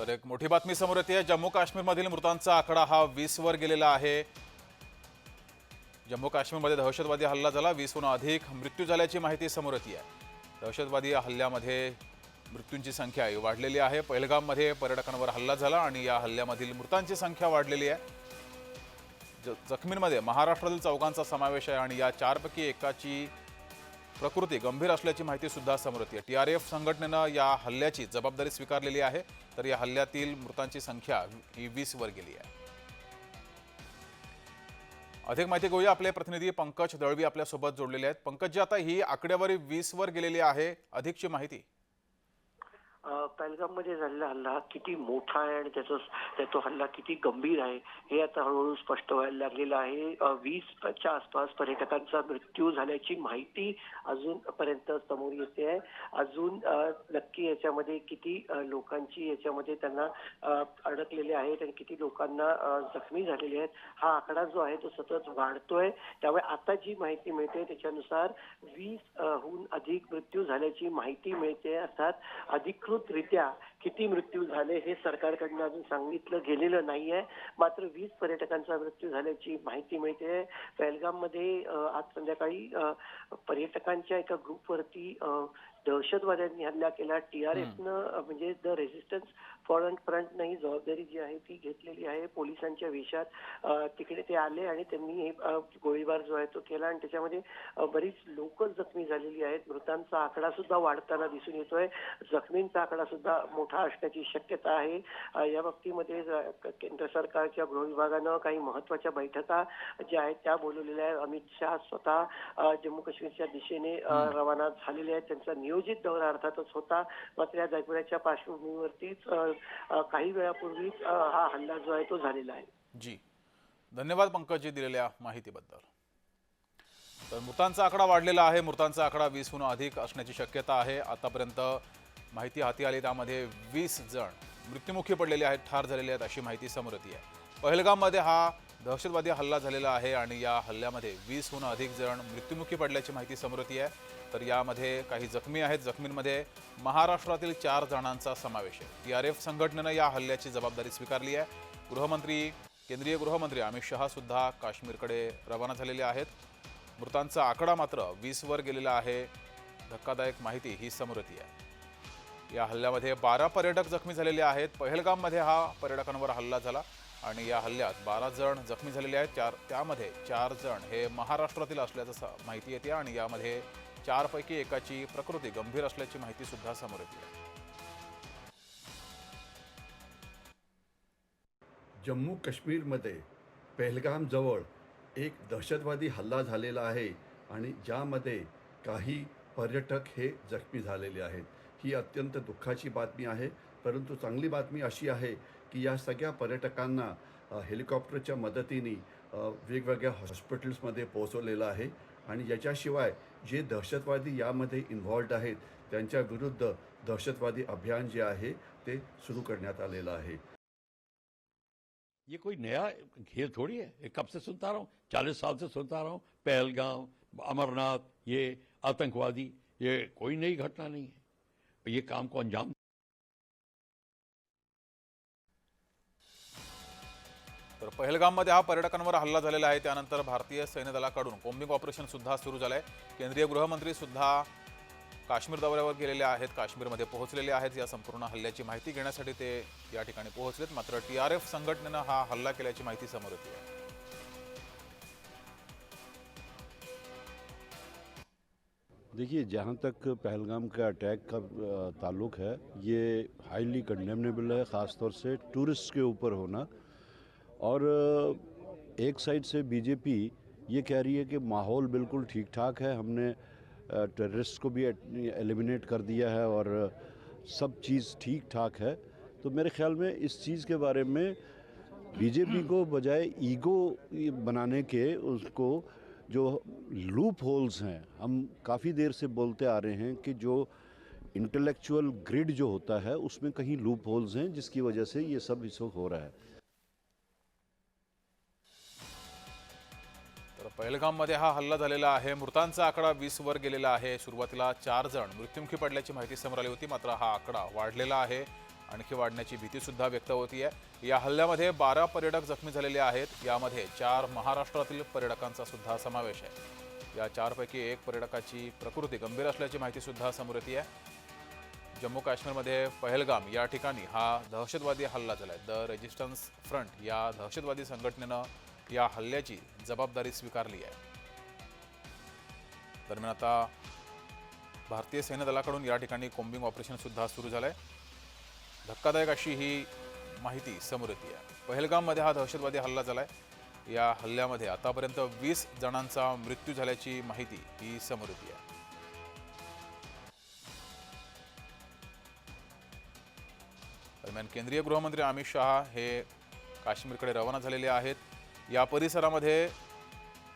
तर एक मोठी बातमी समोर येते. जम्मू काश्मीरमधील मृतांचा आकडा हा वीसवर गेलेला आहे. जम्मू काश्मीरमध्ये दहशतवादी हल्ला झाला. वीसहून अधिक मृत्यू झाल्याची माहिती समोर येते. आहे दहशतवादी हल्ल्यामध्ये मृत्यूंची संख्या ही वाढलेली आहे. पहलगाममध्ये पर्यटकांवर हल्ला झाला आणि या हल्ल्यामधील मृतांची संख्या वाढलेली आहे. ज- जखमींमध्ये महाराष्ट्रातील चौघांचा समावेश आहे आणि या चारपैकी एकाची प्रकृती गंभीर असल्याची माहिती सुद्धा समोर येते. टी आर एफ संघटनेनं या हल्ल्याची जबाबदारी स्वीकारलेली आहे. तर या हल्ल्यातील मृतांची संख्या ही वीस वर गेली आहे. अधिक माहिती घेऊया. आपले प्रतिनिधी पंकज दळवी आपल्यासोबत जोडलेले आहेत. पंकज जी आता ही आकडेवारी वीस वर गेलेली आहे. अधिकची माहिती पहलगाममध्ये झालेला हल्ला किती मोठा आहे आणि त्याचा त्याचा हल्ला किती गंभीर आहे हे आता हळूहळू स्पष्ट व्हायला लागलेलं आहे. वीसच्या आसपास पर्यटकांचा मृत्यू झाल्याची माहिती अजूनपर्यंत समोर येते आहे. अजून नक्की याच्यामध्ये किती लोकांची याच्यामध्ये त्यांना अडकलेले आहेत आणि किती लोकांना जखमी झालेले आहेत हा आकडा जो आहे तो सतत वाढतोय. त्यामुळे आता जी माहिती मिळते त्याच्यानुसार वीस हून अधिक मृत्यू झाल्याची माहिती मिळते. अर्थात अधिक अधिकृतरित्या किती मृत्यू झाले हे सरकारकडनं अजून सांगितलं गेलेलं नाहीये. मात्र वीस पर्यटकांचा मृत्यू झाल्याची माहिती मिळते. पहलगाममध्ये आज संध्याकाळी पर्यटकांच्या एका ग्रुपवरती अ, दहशतवाद्यांनी हल्ला केला. टीआरएफनं म्हणजे द रेझिस्टन्स फॉरन फ्रंटनं ही जबाबदारी जी आहे ती घेतलेली आहे. पोलिसांच्या वेशात तिकडे ते आले आणि त्यांनी हे गोळीबार जो आहे तो केला आणि त्याच्यामध्ये बरीच लोक जखमी झालेली आहेत. मृतांचा आकडा सुद्धा वाढताना दिसून येतोय. जखमींचा आकडा सुद्धा मोठा असण्याची शक्यता आहे. या बाबतीमध्ये केंद्र सरकारच्या गृह विभागानं काही महत्त्वाच्या बैठका ज्या आहेत त्या बोलवलेल्या आहेत. अमित शहा स्वतः जम्मू काश्मीरच्या दिशेने रवाना झालेले आहेत. त्यांचा नियोजित दौरा अर्थातच होता मात्र या दौऱ्याच्या पार्श्वभूमीवरतीच काही वेळापूर्वीच हा हल्ला जो आहे तो झालेला आहे. जी. धन्यवाद पंकजी दिलेल्या माहितीबद्दल. तर मृतांचा आकडा वाढलेला आहे. मृतांचा आकडा वीसहून अधिक असण्याची शक्यता आहे. आतापर्यंत माहिती हाती आली त्यामध्ये वीस जण मृत्युमुखी पडलेले आहेत ठार झालेले आहेत अशी माहिती समोर येते आहे. पहलगाममध्ये हा दहशतवादी हल्ला झालेला आहे आणि या हल्ल्यामध्ये वीसहून अधिक जण मृत्युमुखी पडल्याची माहिती समोर येते आहे. तर यामध्ये काही जखमी आहेत. जखमींमध्ये महाराष्ट्रातील चार जणांचा समावेश आहे. टी आर एफ संघटनेनं या हल्ल्याची जबाबदारी स्वीकारली आहे. गृहमंत्री केंद्रीय गृहमंत्री अमित शहासुद्धा काश्मीरकडे रवाना झालेले आहेत. मृतांचा आकडा मात्र वीसवर गेलेला आहे. धक्कादायक माहिती ही समोर येते आहे. या हल्ल्यामध्ये बारा पर्यटक जखमी झालेले आहेत. पहलगाममध्ये हा पर्यटकांवर हल्ला झाला. आणि या हल्ल्यात बारा जण जखमी झालेले आहेत. चार त्यामध्ये चार जण हे महाराष्ट्रातील असल्याचं माहिती येते आणि यामध्ये चारपैकी एकाची प्रकृती गंभीर असल्याची माहिती सुद्धा समोर येते. जम्मू काश्मीरमध्ये पेहलगामजवळ एक दहशतवादी हल्ला झालेला आहे आणि ज्यामध्ये काही पर्यटक हे जखमी झालेले आहेत. ही अत्यंत दुःखाची बातमी आहे. परंतु चांगली बातमी अशी आहे की या सगळ्या पर्यटकांना हेलिकॉप्टरच्या मदतीने वेगवेगळ्या हॉस्पिटल्समध्ये पोहोचवलेलं आहे. आणि याच्याशिवाय जे दहशतवादी यामध्ये इन्व्हॉल्ड आहेत त्यांच्या विरुद्ध दहशतवादी अभियान जे आहे ते सुरू करण्यात आलेलं आहे. ये कोई नया खेल थोड़ी है? कब से सुनता रहा हूँ? चालीस साल से सुनता रहा हूँ। पहलगांव अमरनाथ ये आतंकवादी ये कोई नई घटना नहीं है। ये काम को अंजाम तर पहलगाममध्ये हा पर्यटकांवर हल्ला झालेला आहे. त्यानंतर भारतीय सैन्य दलाकडून कोम्बिंग ऑपरेशन सुद्धा सुरू झालं आहे केंद्रीय गृहमंत्री सुद्धा काश्मीर दौऱ्यावर गेलेले आहेत. काश्मीरमध्ये पोहोचलेले आहेत. या संपूर्ण हल्ल्याची माहिती घेण्यासाठी ते या ठिकाणी पोहोचलेत. मात्र टी आर एफ संघटनेनं हा हल्ला केल्याची माहिती समोर येते. आहे देखिए जहाँ तक पहलगाम का अटैक का ताल्लुक है ये हाईली कंडेमनेबल है ख़ासतौर से टूरिस्ट के ऊपर होना। और एक साइड से बीजेपी ये कह रही है कि माहौल बिल्कुल ठीक ठाक है, हमने टेररिस्ट को भी एलिमिनेट कर दिया है और सब चीज़ ठीक ठाक है। तो मेरे ख्याल में इस चीज़ के बारे में बीजेपी को बजाय ईगो बनाने के उसको जो लूप होल्स हैं, हम काफ़ी देर से बोलते आ रहे हैं कि जो इंटेलेक्चुअल ग्रिड जो होता है, उसमें कहीं लूप होल्स हैं जिसकी वजह से ये सब इस हो रहा है। पहलगाममध्ये हा हल्ला झालेला आहे. मृतांचा आकडा वीस वर गेलेला आहे. सुरुवातीला चार जण मृत्युमुखी पडल्याची माहिती समोर आली होती मात्र हा आकडा वाढलेला आहे. आणखी वाढण्याची भीतीसुद्धा व्यक्त होती आहे या हल्ल्यामध्ये बारा पर्यटक जखमी झालेले आहेत. यामध्ये चार महाराष्ट्रातील पर्यटकांचा सुद्धा समावेश आहे. या चारपैकी एक पर्यटकाची प्रकृती गंभीर असल्याची माहितीसुद्धा समोर येते आहे जम्मू काश्मीरमध्ये पहलगाम या ठिकाणी हा दहशतवादी हल्ला झाला आहे द रेजिस्टन्स फ्रंट या दहशतवादी संघटनेनं या हल्ल्याची जबाबदारी स्वीकारली आहे. दरम्यान आता भारतीय सैन्यदलाकडून या ठिकाणी कोम्बिंग ऑपरेशन सुद्धा सुरू आहे धक्कादायक अशी ही माहिती समोर येते. आहे पहलगाममध्ये हा दहशतवादी हल्ला झालाय. या हल्ल्यामध्ये आतापर्यंत वीस जणांचा मृत्यू झाल्याची माहिती ही समोर येते. आहे दरम्यान केंद्रीय गृहमंत्री अमित शहा हे काश्मीरकडे रवाना झालेले आहेत. या परिसरामध्ये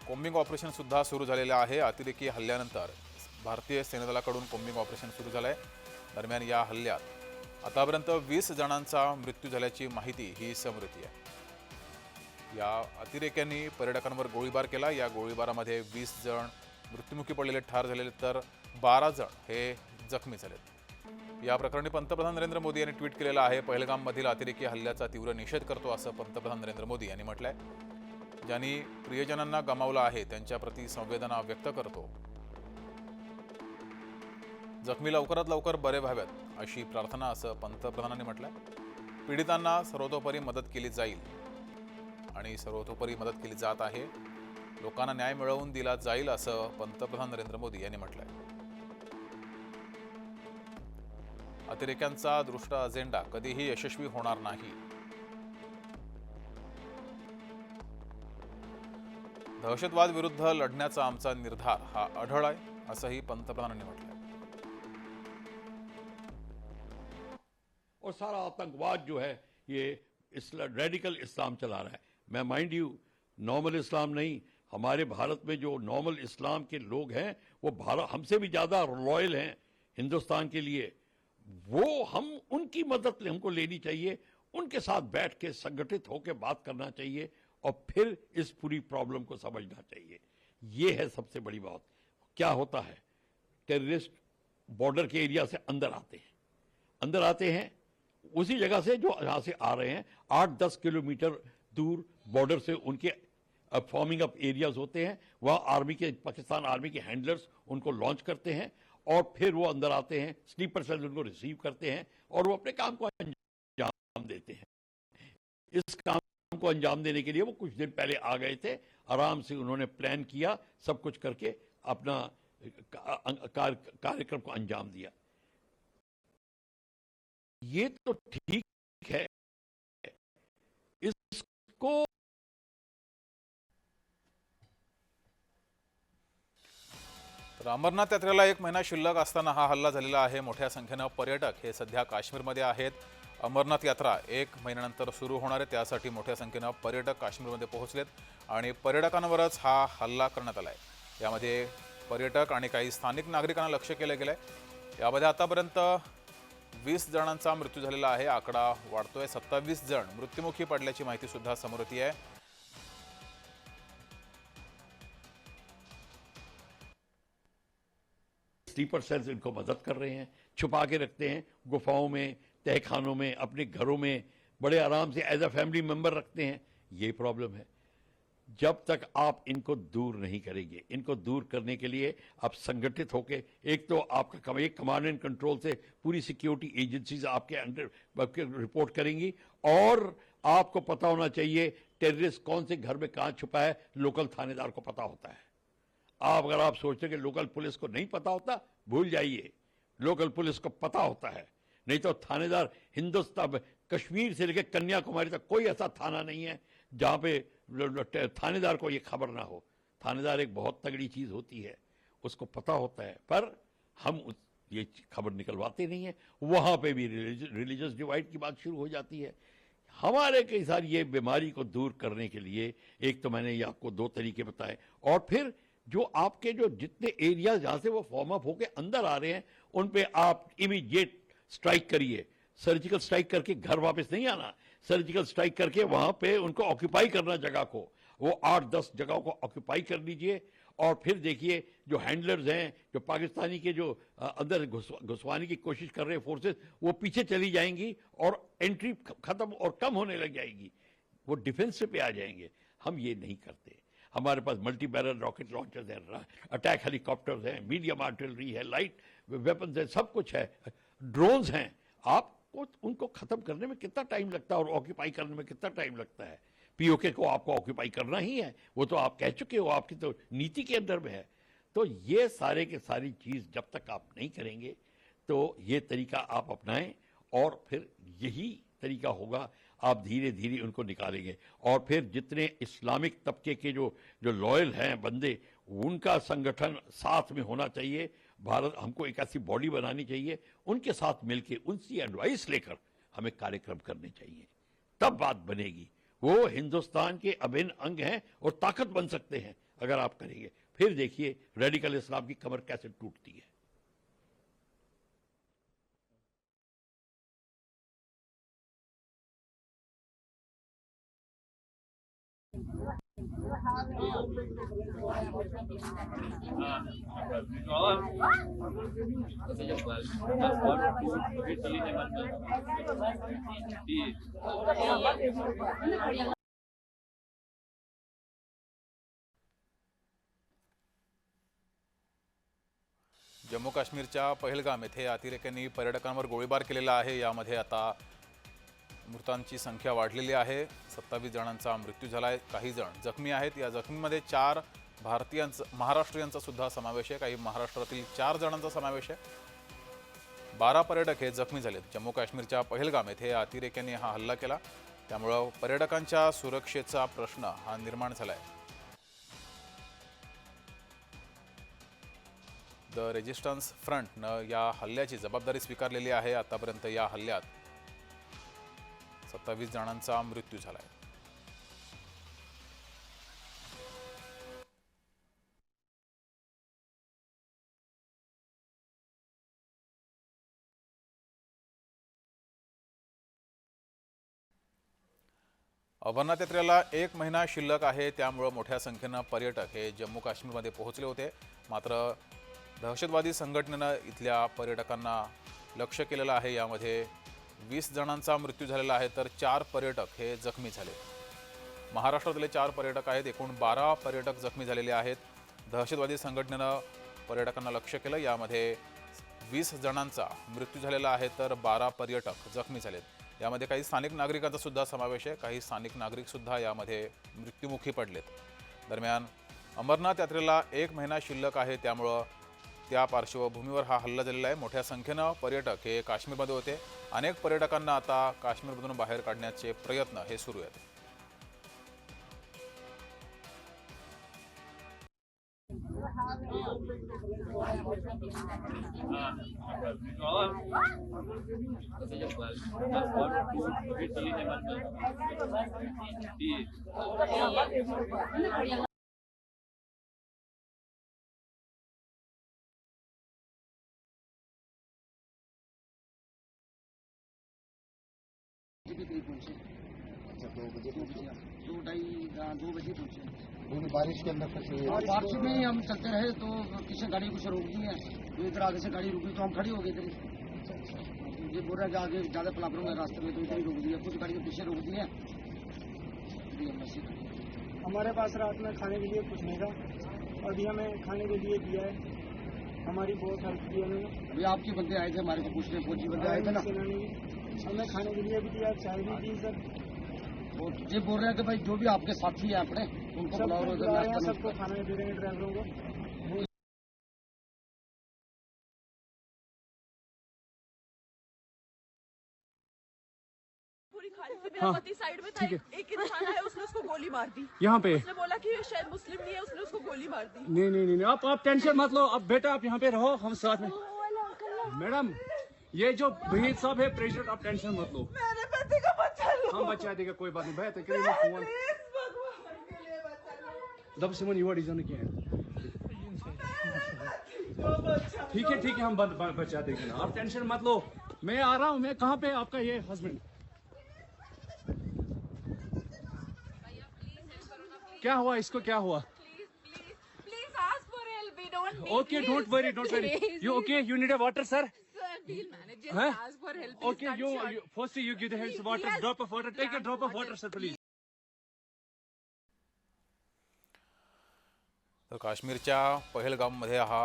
कोम्बिंग ऑपरेशनसुद्धा सुरू झालेलं आहे. अतिरेकी हल्ल्यानंतर भारतीय सैन्यदलाकडून कोम्बिंग ऑपरेशन सुरू झालं आहे दरम्यान या हल्ल्यात आतापर्यंत वीस जणांचा मृत्यू झाल्याची माहिती ही समृद्धी आहे. या अतिरेक्यांनी पर्यटकांवर गोळीबार केला. या गोळीबारामध्ये वीस जण मृत्युमुखी पडलेले ठार झालेले तर बारा जण हे जखमी झालेत. या प्रकरणी पंतप्रधान नरेंद्र मोदी यांनी ट्विट केलेलं आहे. पहलगाममधील अतिरेकी हल्ल्याचा तीव्र निषेध करतो असं पंतप्रधान नरेंद्र मोदी यांनी म्हटलं आहे ज्यांनी प्रियजनांना गमावलं आहे त्यांच्याप्रती संवेदना व्यक्त करतो. जखमी लवकरात लवकर बरे व्हाव्यात अशी प्रार्थना असं पंतप्रधानांनी म्हटलं पीडितांना सर्वतोपरी मदत केली जाईल आणि सर्वतोपरी मदत केली जात आहे. लोकांना न्याय मिळवून दिला जाईल असं पंतप्रधान नरेंद्र मोदी यांनी म्हटलंय. अतिरेक्यांचा दृष्ट अजेंडा कधीही यशस्वी होणार नाही. दहशतवाद विरुद्ध लढण्याचा आमचा निर्धार हा अढळ आहे, असंही पंतप्रधानांनी म्हटलंय. और सारा आतंकवाद जो है, ये रेडिकल इस्लाम चला रहा है। मैं माइंड यू नॉर्मल इस्लाम नहीं, हमारे भारत में जो नॉर्मल इस्लाम के लोग हैं, वो भारत हमसे भी ज़्यादा लॉयल हैं हिंदुस्तान के लिए। वो हम, उनकी मदद हमको लेनी चाहिए, उनके साथ बैठ के संगठित होकर बात करना चाहिए। और फिर इस पूरी प्रॉब्लम को समझना चाहिए। ये है सबसे बड़ी बात। क्या होता है? टेररिस्ट बॉर्डर के एरिया से अंदर आते हैं। अंदर आते हैं, उसी जगह से जो यहाँ से आ रहे हैं, आठ दस किलोमीटर दूर बॉर्डर से उनके फॉर्मिंग अप एरियाज़ होते हैं। वहाँ आर्मी के पाकिस्तान आर्मी के हैंडलर्स उनको लॉन्च करते हैं और फिर वो अंदर आते हैं स्लीपर सेल उनको रिसीव करते हैं और वो अपने काम को अंजाम देते हैं। इस काम को अंजाम देने के लिए वो कुछ दिन पहले आ गए थे। आराम से उन्होंने प्लान किया, सब कुछ करके अपना कार्यक्रम को अंजाम दिया। ये तो ठीक है। इसको अमरनाथ यात्रेला एक महिना शिल्लक असताना हा हल्ला झालेला आहे. मोठ्या संख्येनं पर्यटक हे सध्या काश्मीरमध्ये आहेत. अमरनाथ यात्रा एक महिन्यानंतर सुरू होणार आहे. त्यासाठी मोठ्या संख्येनं पर्यटक काश्मीरमध्ये पोहोचलेत आणि पर्यटकांवरच हा हल्ला करण्यात आला आहे यामध्ये पर्यटक आणि काही स्थानिक नागरिकांना लक्ष केलं गेलं आहे यामध्ये आतापर्यंत वीस जणांचा मृत्यू झालेला आहे. आकडा वाढतोय. सत्तावीस जण मृत्युमुखी पडल्याची माहिती सुद्धा समोर येते आहे. स्लीपर सेल्स इनको मदद कर रहे हैं. छुपा के रखते हैं. गुफाओं में तहखानों में अपने घरों में बड़े आराम से एज अ फैमिली मेंबर रखते हैं ये प्रॉब्लम है। जब तक आप इनको दूर नहीं करेंगे इनको दूर करने के लिए आप संगठित होके एक तो आपका कम, एक कमांड एंड कंट्रोल से पूरी सिक्योरिटी एजेंसीज आपके अंडर आपके रिपोर्ट करेंगी और आपको पता होना चाहिए टेररिस्ट कौन से घर में कहाँ छुपा है लोकल थानेदार को पता होता है। आप अगर आप सोचते कि लोकल पुलिस को नहीं पता होता भूल जाइए। लोकल पुलिस को पता होता है। नहीं तो थानेदार हिंदुस्तान कश्मीर से लेकर कन्याकुमारी तक कोई ऐसा थाना नहीं है जहाँ पे थानेदार को ये खबर ना हो। थानेदार एक बहुत तगड़ी चीज़ होती है, उसको पता होता है, पर हम उस, ये खबर निकलवाते नहीं है। वहाँ पे भी रिलीजियस डिवाइड की बात शुरू हो जाती है। हमारे कई सारी ये बीमारी को दूर करने के लिए, एक तो मैंने ये आपको दो तरीके बताए, और फिर जो आपके जो जितने एरिया जहाँ से वो फॉर्म अप होके अंदर आ रहे हैं, उन पे आप इमीडिएट स्ट्राइक करिए। सर्जिकल स्ट्राइक करके घर वापस नहीं आना। सर्जिकल स्ट्राइक करके वहाँ पे उनको ऑक्यूपाई करना जगह को। वो आठ दस जगहों को ऑक्यूपाई कर लीजिए और फिर देखिए जो हैंडलर्स हैं, जो पाकिस्तानी के जो अंदर घुसवाने की कोशिश कर रहे फोर्सेस वो पीछे चली जाएँगी और एंट्री खत्म और कम होने लग जाएगी। वो डिफेंस पे आ जाएँगे। हम ये नहीं करते। हमारे पास मल्टी बैरल रॉकेट लॉन्चर्स हैं अटैक हेलीकॉप्टर्स हैं मीडियम आर्टिलरी है लाइट वेपन्स है, सब कुछ है। ड्रोन्स हैं। आपको, उनको खत्म करने में कितना टाइम लगता है और ऑक्यूपाई करने में कितना टाइम लगता है? पीओके को आपको ऑक्यूपाई करना ही है। वो तो आप कह चुके हो, आपकी तो नीति के अंदर में है। तो ये सारे के सारी चीज़ जब तक आप नहीं करेंगे तो ये तरीका आप अपनाएँ और फिर यही तरीका होगा, आप धीरे धीरे उनको निकालेंगे। और फिर जितने इस्लामिक तबके के जो जो लॉयल हैं बंदे, उनका संगठन साथ में होना चाहिए। भारत हमको एक ऐसी बॉडी बनानी चाहिए, उनके साथ मिलकर उनसी एडवाइस लेकर हमें कार्यक्रम करने चाहिए। तब बात बनेगी। वो हिंदुस्तान के अभिन्न अंग हैं और ताकत बन सकते हैं, अगर आप करेंगे। फिर देखिए रेडिकल इस्लाम की कमर कैसे टूटती है। जम्मू काश्मीरच्या पहलगाम येथे अतिरेक्यांनी पर्यटकांवर गोळीबार केलेला आहे. यामध्ये आता मृतांची संख्या वाढलेली आहे. सत्तावीस जणांचा मृत्यू झाला आहे काही जण जखमी आहेत. या जखमीमध्ये चार भारतीयांचा महाराष्ट्रीयांचा सुद्धा समावेश आहे. काही महाराष्ट्रातील चार जणांचा समावेश आहे. बारा पर्यटक हे जखमी झालेत. जम्मू काश्मीरच्या पहलगाम येथे अतिरेक्यांनी हा हल्ला केला. त्यामुळं पर्यटकांच्या सुरक्षेचा प्रश्न हा निर्माण झाला आहे द रेजिस्टन्स फ्रंटनं या हल्ल्याची जबाबदारी स्वीकारलेली आहे. आतापर्यंत या हल्ल्यात सत्तावीस जणांचा मृत्यू झाला आहे. अमरनाथ यात्रेला एक महिना शिल्लक आहे त्यामुळं मोठ्या संख्येनं पर्यटक हे जम्मू काश्मीरमध्ये पोहोचले होते. मात्र दहशतवादी संघटनेनं इथल्या पर्यटकांना लक्ष केलेलं आहे यामध्ये वीस जणांचा मृत्यू झालेला आहे तर चार पर्यटक हे जखमी झाले. महाराष्ट्रातले चार पर्यटक आहेत एकूण बारा पर्यटक जखमी झालेले आहेत. दहशतवादी संघटनेनं पर्यटकांना लक्ष केलं यामध्ये वीस जणांचा मृत्यू झालेला आहे तर बारा पर्यटक जखमी झालेत. यामध्ये काही स्थानिक नागरिकांचा सुद्धा समावेश आहे काही स्थानिक नागरिकसुद्धा यामध्ये मृत्युमुखी पडलेत. दरम्यान अमरनाथ यात्रेला एक महिना शिल्लक आहे त्यामुळं त्या पार्श्वभूमीवर हा हल्ला झालेला आहे. मोठ्या संख्येनं पर्यटक हे काश्मीरमध्ये होते. अनेक पर्यटकांना आता काश्मीरमधून बाहेर काढण्याचे प्रयत्न हे सुरू आहेत. बजे के करीब पहुँचे। अच्छा दो बजे दो ढाई हाँ, दो बजे पहुँचे। बारिश के अंदर फंसे और बारिश में ही हम चलते रहे तो पीछे गाड़ी कुछ रोक दी है। तो इधर आगे से गाड़ी रुकी तो हम खड़ी हो गए इधर ही। ये बोल रहा है कि आगे ज़्यादा पलापरों है रास्ते में तो इधर ही रोक दिया कुछ गाड़ी के पीछे रोक दी है। ही हैं। हमारे पास रात में खाने के लिए कुछ नहीं था। और भी हमें खाने के लिए दिया है। हमारी बहुत हेल्प की उन्होंने। अभी आपके बंदे आए थे हमारे को पूछने फौजी बंदे आए थे ना। हमें खाने के लिए भी दिया चाय भी दी सर और ये बोल रहे हैं कि भाई जो भी आपके साथी हैं अपने उनको बुलाओ हैं सबको खाना दे रहे हैं ड्राइवरों को। पूरी खाली थी पति साइड में था एक इंसान आया उसने उसको गोली मार दी। यहाँ पे। उसने बोला कि शायद मुस्लिम नहीं है उसने उसको गोली मार दी। नहीं नहीं नहीं आप आप टेंशन मत लो अब बेटा आप यहाँ पे रहो हम साथ में। मैडम ये जो वहीद साहब है प्रेसिडेंट आप टेंशन मत लो। मेरे पति का बच्चा लो। हम बचा देगा कोई बात नहीं भाई तकरीबन फ़ोन। बच्चा दब सिमन युवा डिज़ाइन किया है। ठीक है ठीक है हम बच- बच- बचा देंगे आप टेंशन मत लो। मैं आ रहा हूँ मैं कहाँ पे आपका ये हस्बैंड क्या हुआ? इसको क्या हुआ? Okay don't worry don't worry you okay you need a water sir okay you first you give the help water drop of water take a drop of water sir please तर काश्मीरच्या पहलगावमध्ये हा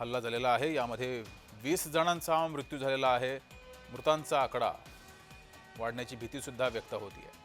हल्ला झालेला आहे यामध्ये वीस जणांचा मृत्यू झालेला आहे मृतांचा आकडा वाढण्याची भीतीसुद्धा व्यक्त होती आहे